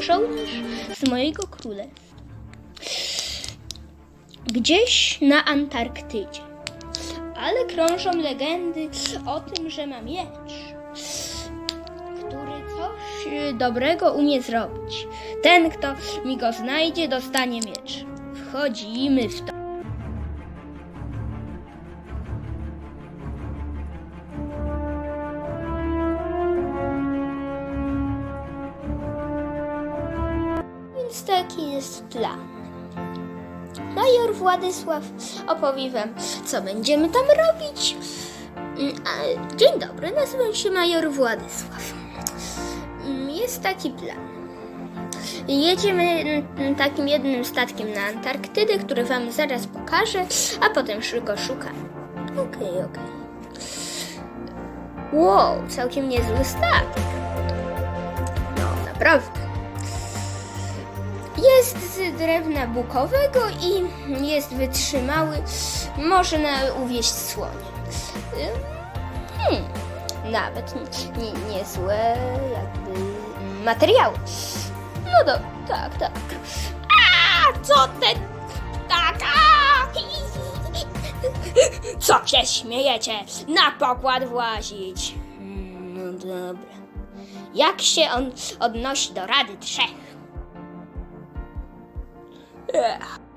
żołnierz z mojego królestwa. Gdzieś na Antarktydzie. Ale krążą legendy o tym, że ma miecz, który coś dobrego umie zrobić. Ten, kto mi go znajdzie, dostanie miecz. Wchodzimy w to. Więc taki jest plan. Major Władysław opowie wam, co będziemy tam robić. Mm, Dzień dobry, nazywam się Major Władysław. Mm, Jest taki plan. Jedziemy mm, takim jednym statkiem na Antarktydę, który wam zaraz pokażę, a potem go szukamy. Okej, okej. Wow, całkiem niezły statek. No, naprawdę. Jest z drewna bukowego i jest wytrzymały. Można uwieść słonie. Hmm, nawet nie- nie- niezłe jakby materiały. No do, tak, tak. A co ten taka? Co się śmiejecie? Na pokład włazić. Hmm, No dobra. Jak się on odnosi do Rady Trzech? Yeah.